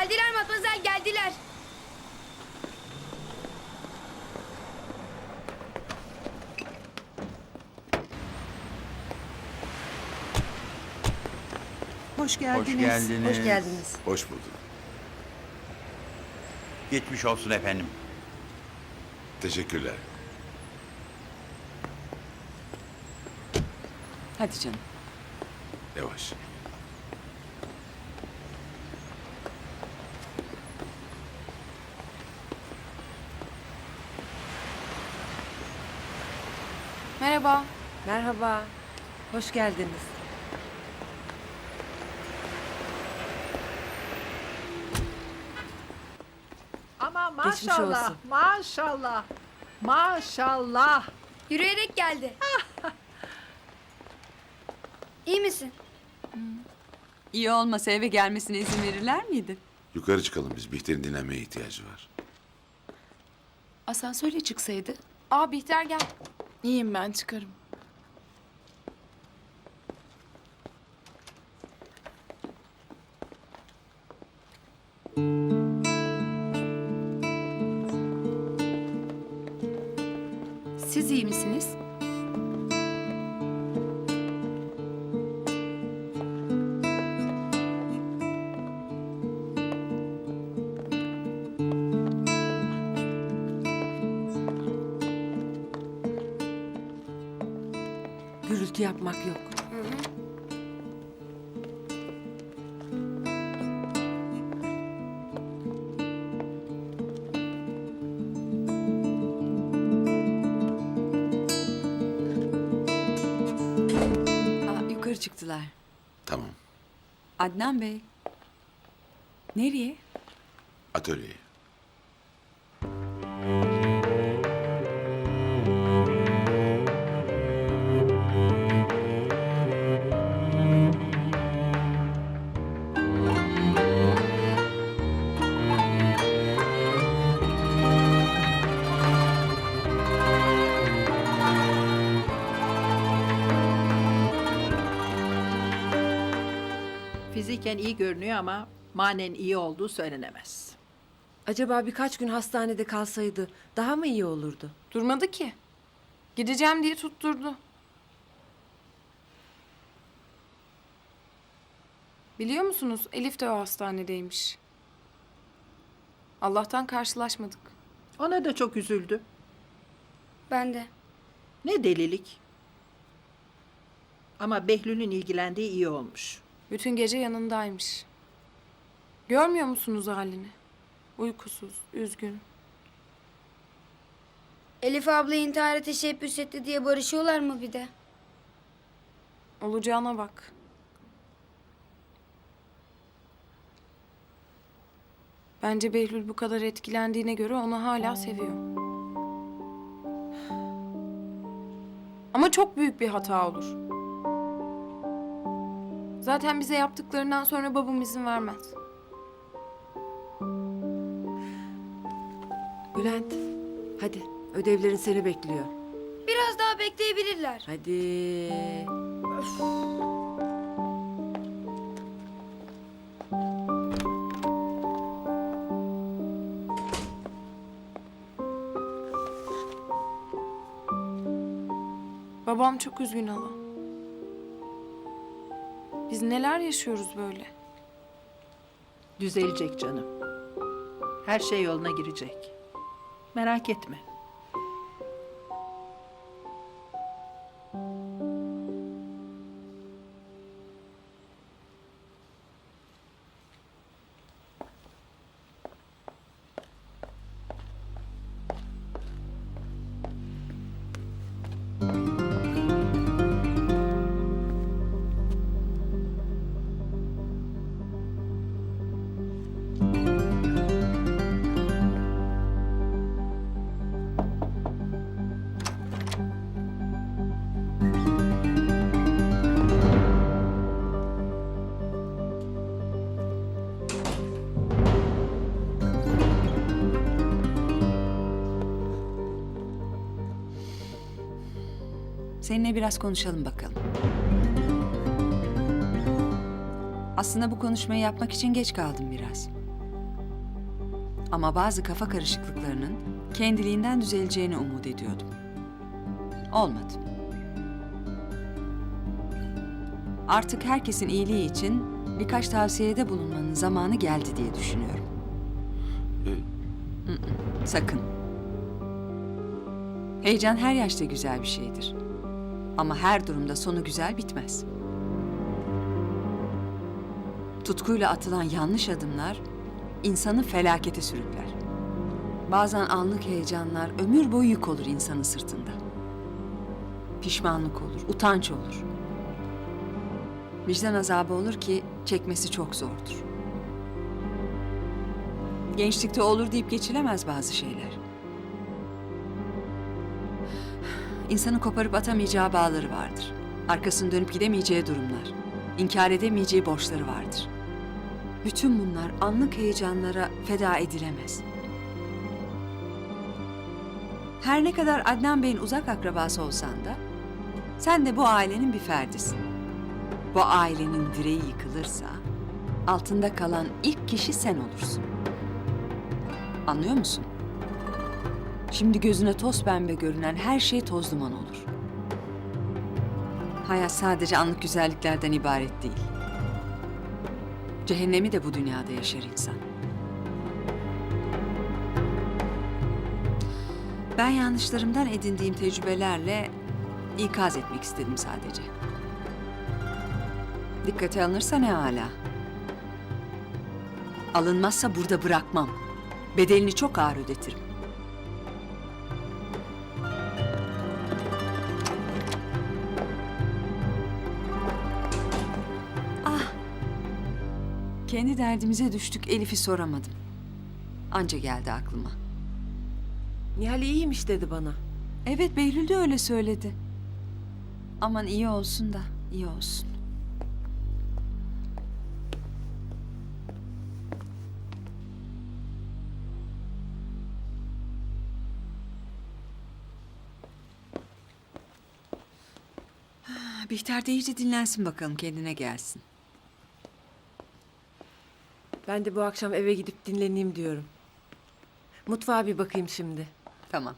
Geldiler Matmazel geldiler. Hoş geldiniz. Hoş geldiniz. Hoş geldiniz. Hoş bulduk. Geçmiş olsun efendim. Teşekkürler. Hadi canım. Yavaş. Merhaba. Merhaba. Hoş geldiniz. Ama Geçmiş maşallah, olsun. maşallah, maşallah. Yürüyerek geldi. İyi misin? İyi olmasa eve gelmesine izin verirler miydi? Yukarı çıkalım biz. Bihter'in dinlenmeye ihtiyacı var. Asansörle çıksaydı. Aa Bihter gel. İyiyim ben çıkarım. Siz iyi misiniz? Gürültü yapmak yok. Aa, yukarı çıktılar. Tamam. Adnan Bey. Nereye? Atölyeye. Fiziken iyi görünüyor ama manen iyi olduğu söylenemez. Acaba birkaç gün hastanede kalsaydı daha mı iyi olurdu? Durmadı ki. Gideceğim diye tutturdu. Biliyor musunuz Elif de o hastanedeymiş. Allah'tan karşılaşmadık. Ona da çok üzüldü. Ben de. Ne delilik. Ama Behlül'ün ilgilendiği iyi olmuş. Bütün gece yanındaymış. Görmüyor musunuz halini? Uykusuz, üzgün. Elif abla intihara teşebbüs etti diye barışıyorlar mı bir de? Olacağına bak. Bence Behlül bu kadar etkilendiğine göre onu hala seviyor. Ama çok büyük bir hata olur. Zaten bize yaptıklarından sonra babam izin vermez. Bülent, hadi. Ödevlerin seni bekliyor. Biraz daha bekleyebilirler. Hadi. Babam çok üzgün hala. Biz neler yaşıyoruz böyle? Düzelecek canım. Her şey yoluna girecek. Merak etme. Seninle biraz konuşalım bakalım. Aslında bu konuşmayı yapmak için geç kaldım biraz. Ama bazı kafa karışıklıklarının kendiliğinden düzeleceğini umut ediyordum. Olmadı. Artık herkesin iyiliği için birkaç tavsiyede bulunmanın zamanı geldi diye düşünüyorum. Ee, Mm-mm, Sakın. Heyecan her yaşta güzel bir şeydir. Ama her durumda sonu güzel bitmez. Tutkuyla atılan yanlış adımlar insanı felakete sürükler. Bazen anlık heyecanlar ömür boyu yük olur insanın sırtında. Pişmanlık olur, utanç olur. Vicdan azabı olur ki çekmesi çok zordur. Gençlikte olur deyip geçilemez bazı şeyler. İnsanın koparıp atamayacağı bağları vardır. Arkasını dönüp gidemeyeceği durumlar. inkar edemeyeceği borçları vardır. Bütün bunlar anlık heyecanlara feda edilemez. Her ne kadar Adnan Bey'in uzak akrabası olsan da sen de bu ailenin bir ferdisin. Bu ailenin direği yıkılırsa altında kalan ilk kişi sen olursun. Anlıyor musun? Şimdi gözüne toz pembe görünen her şey toz duman olur. Hayat sadece anlık güzelliklerden ibaret değil. Cehennemi de bu dünyada yaşar insan. Ben yanlışlarımdan edindiğim tecrübelerle ikaz etmek istedim sadece. Dikkate alınırsa ne hala. Alınmazsa burada bırakmam. Bedelini çok ağır ödetirim. Kendi derdimize düştük Elif'i soramadım. Anca geldi aklıma. Nihal iyiymiş dedi bana. Evet Behlül de öyle söyledi. Aman iyi olsun da iyi olsun. Ah, Bihter de iyice dinlensin bakalım kendine gelsin. Ben de bu akşam eve gidip dinleneyim diyorum. Mutfağa bir bakayım şimdi. Tamam.